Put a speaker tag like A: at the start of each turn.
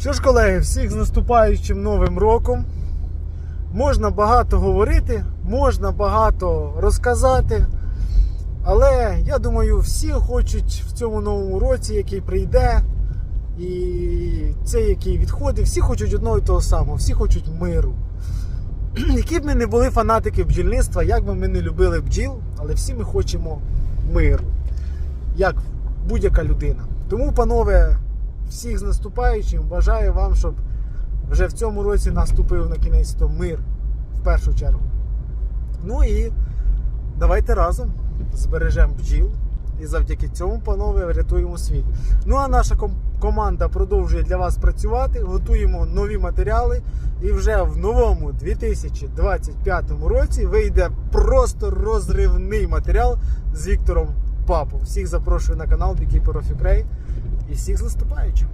A: Що ж, колеги, всіх з наступаючим новим роком. Можна багато говорити, можна багато розказати. Але я думаю, всі хочуть в цьому новому році, який прийде, і цей, який відходить, всі хочуть одного і того самого, всі хочуть миру. Які б ми не були фанатики бджільництва, як би ми не любили бджіл, але всі ми хочемо миру. Як будь-яка людина. Тому, панове, всіх з наступаючим, бажаю вам, щоб вже в цьому році наступив на кінець то мир в першу чергу. Ну і давайте разом збережемо бджіл. І завдяки цьому, панове, врятуємо світ. Ну а наша ком- команда продовжує для вас працювати, готуємо нові матеріали. І вже в новому 2025 році вийде просто розривний матеріал з Віктором Папом. Всіх запрошую на канал of Ukraine і всіх з наступаючим.